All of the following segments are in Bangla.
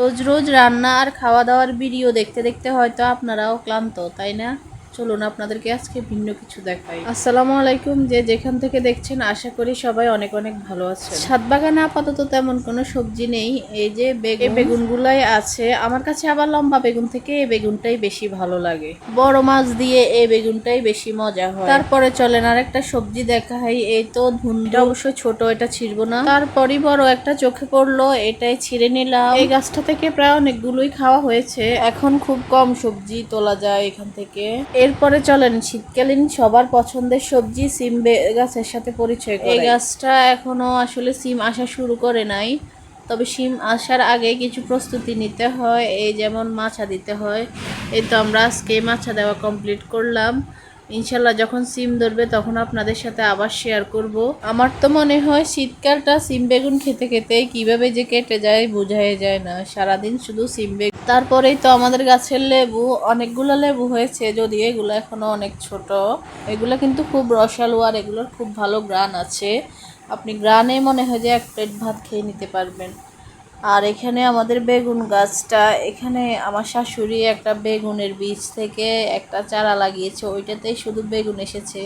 রোজ রোজ রান্না আর খাওয়া দাওয়ার ভিডিও দেখতে দেখতে হয়তো আপনারাও ক্লান্ত তাই না? চলুন আপনাদেরকে আজকে ভিন্ন কিছু দেখাই। আসসালামু আলাইকুম যে যেখান থেকে দেখছেন আশা করি সবাই অনেক অনেক ভালো আছে ছাদ বাগানে আপাতত তেমন কোনো সবজি নেই এই যে বেগুন। বেগুনগুলাই আছে। আমার কাছে আবার লম্বা বেগুন থেকে এই বেগুনটাই বেশি ভালো লাগে। বড় মাছ দিয়ে এই বেগুনটাই বেশি মজা হয়। তারপরে চলেন আর একটা সবজি দেখা হয় এই তো ধুনটা অবশ্য ছোট এটা ছিড়বো না। তারপরই বড় একটা চোখে পড়ল এটাই ছিঁড়ে নিলাম। এই গাছটা থেকে প্রায় অনেকগুলোই খাওয়া হয়েছে। এখন খুব কম সবজি তোলা যায় এখান থেকে। এরপরে চলেন শীতকালীন সবার পছন্দের সবজি সিম গাছের সাথে পরিচয়। এই গাছটা এখনও আসলে সিম আসা শুরু করে নাই তবে সিম আসার আগে কিছু প্রস্তুতি নিতে হয় এই যেমন মাছা দিতে হয় এই তো আমরা আজকে মাছা দেওয়া কমপ্লিট করলাম ইনশাল্লাহ যখন সিম ধরবে তখন আপনাদের সাথে আবার শেয়ার করব আমার তো মনে হয় শীতকালটা সিম বেগুন খেতে খেতে কীভাবে যে কেটে যায় বোঝাই যায় না সারাদিন শুধু সিম বেগুন তারপরেই তো আমাদের গাছের লেবু, অনেকগুলো লেবু হয়েছে যদি এগুলো এখনও অনেক ছোট। এগুলো কিন্তু খুব রসালো আর এগুলোর খুব ভালো গ্রান আছে। আপনি গ্রানে মনে হয় যে এক প্লেট ভাত খেয়ে নিতে পারবেন। আর এখানে আমাদের বেগুন গাছটা, এখানে আমার শাশুড়ি একটা বেগুনের বীজ থেকে একটা চারা লাগিয়েছে, ওইটাতেই শুধু বেগুন এসেছে।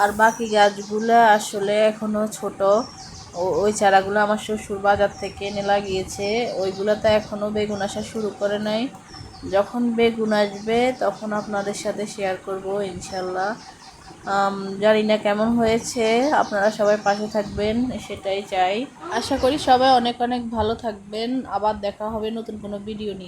আর বাকি গাছগুলো আসলে এখনও ছোট। ওই চারাগুলো আমার শ্বশুর বাজার থেকে এনে লাগিয়েছে। ওইগুলো তো এখনও বেগুন আসা শুরু করে নাই। যখন বেগুন আসবে তখন আপনাদের সাথে শেয়ার করব ইনশাল্লাহ। জানি না কেমন হয়েছে, আপনারা সবাই পাশে থাকবেন, সেটাই চাই। আশা করি সবাই অনেক অনেক ভালো থাকবেন। আবার দেখা হবে নতুন কোনো ভিডিও নিয়ে।